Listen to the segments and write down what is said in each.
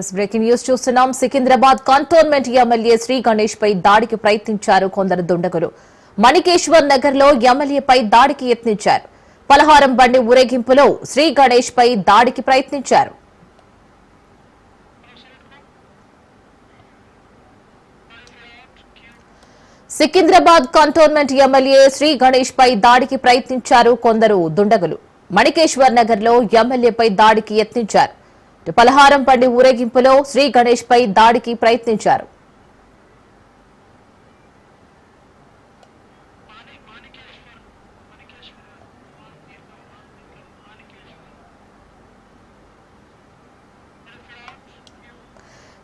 Yes breaking news చూస్తున్నాం. Secunderabad cantonment MLA Shri Ganesh పై దాడికి ప్రయత్నించారు కొందరు దుండగులు. మణికేశ్వర్ నగర్లో ఎమ్మెల్యేపై దాడికి యత్నించారు. పలహారం బండి ఊరేగింపులో శ్రీ గణేష్ పై దాడికి ప్రయత్నించారు. సికింద్రాబాద్ కంటోన్మెంట్ ఎమ్మెల్యే శ్రీ గణేష్ పై దాడికి ప్రయత్నించారు కొందరు దుండగులు. మణికేశ్వర్ నగర్లో ఎమ్మెల్యేపై దాడికి యత్నించారు. పలహారం పండి ఊరేగింపులో శ్రీ గణేష్ పై దాడికి ప్రయత్నించారు.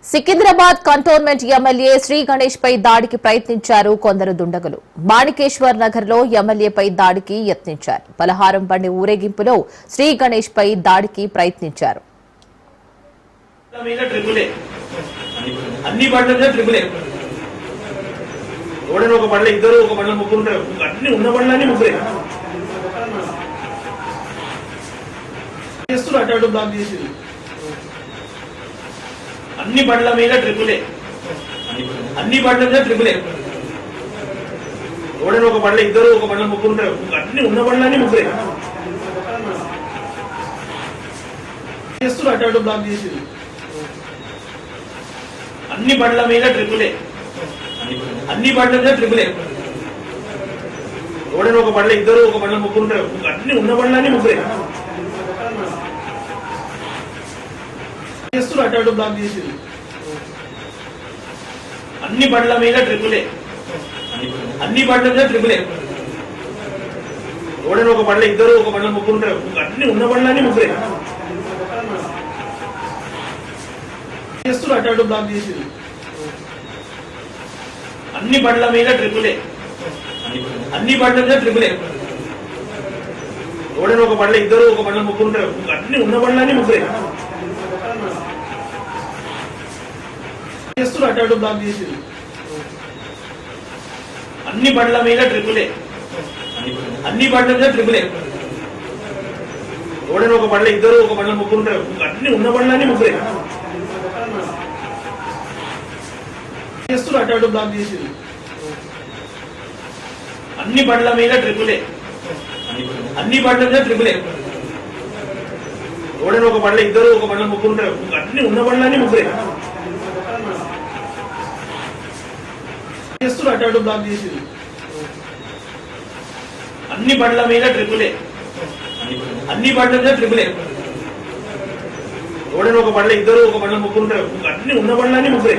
సికింద్రాబాద్ కంటోన్మెంట్ ఎమ్మెల్యే శ్రీ గణేష్ పై దాడికి ప్రయత్నించారు కొందరు దుండగులు. మాణికేశ్వర్ నగర్లో ఎమ్మెల్యేపై దాడికి యత్నించారు. పలహారం పండి ఊరేగింపులో శ్రీ గణేష్ పై దాడికి ప్రయత్నించారు. మీద ట్రిపులే. అన్ని బండ్ల మీద ట్రిపులే. ఏ ఒక బండ్ల ఇద్దరు ఒక బండ్ల ముగ్గురు ఉంటారు. అన్ని ఉన్న బండ్లన్నీ ముగ్గురే. చేస్తున్నారు అటు అటు బ్లాక్ చేసి. అన్ని బండ్ల మీద ట్రిపులే. అన్ని బండ్ల మీద ట్రిపులే. ఏ ఒక బండ్ల ఇద్దరు ఒక బండ్ల ముగ్గురు ఉంటారు. అన్ని ఉన్న బండ్లన్నీ ముగ్గురే. చేస్తున్నారు అటు అటు బ్లాక్ చేసింది అన్ని బండ్ల మీద ట్రిపులే అన్ని బండ్ల మీద ట్రిపులే ఏ. ఎవడైనా ఒక బండ్ల ఇద్దరు ఒక బండ్ల ముగ్గురు ఉంటారు. అన్ని ఉన్న బండ్లన్నీ ముగ్గురే. చేస్తున్నారు అటు అటు బ్లాక్ చేసి అన్ని బండ్ల మీద ట్రిపులే అన్ని బండ్ల మీద ట్రిపులే ఏ. ఎవడైనా ఒక బండ్ల ఇద్దరు ఒక బండ్ల ముగ్గురు ఉంటారు. అన్ని ఉన్న బండ్లన్నీ ముగ్గురే. అటాడు బ్లాక్ చేసి అన్ని బండ్ల మీద ట్రిపులే అన్ని బండ్ల మీద ట్రిపులే ఎవడైనా ఒక బండ్ల ఇద్దరు ఒక బండ్ల ముగ్గురు ఉంటారు. అన్ని ఉన్న బండ్లన్నీ ముగ్గురే. చేస్తున్నారు అటు బ్లాక్ చేసి అన్ని బండ్ల మీద ట్రిపులే అన్ని బండ్ల మీద ట్రిపులే ఏ. ఎవడైనా ఒక బండ్ల ఇద్దరు ఒక బండ్ల ముగ్గురు ఉంటారు. అన్ని ఉన్న బండ్లన్నీ ముగ్గురే. చేస్తున్నారు అటు అటు బ్లాక్ చేసి. అన్ని బండ్ల మీద ట్రిపులే అన్ని బండ్ల మీద ట్రిపులే ఏ. ఒక బండ్ల ఇద్దరు ఒక బండ్ల ముగ్గురు ఉంటారు. అన్ని ఉన్న బండ్లన్నీ ముగ్గురే. చేస్తున్నారు అటు అటు బ్లాక్ చేసి. అన్ని బండ్ల మీద ట్రిపులే అన్ని బండ్ల మీద ట్రిపులే ఏ. ఒక బండ్ల ఇద్దరు ఒక బండ్ల ముగ్గురు ఉంటారు. అన్ని ఉన్న బండ్లన్నీ ముగ్గురే.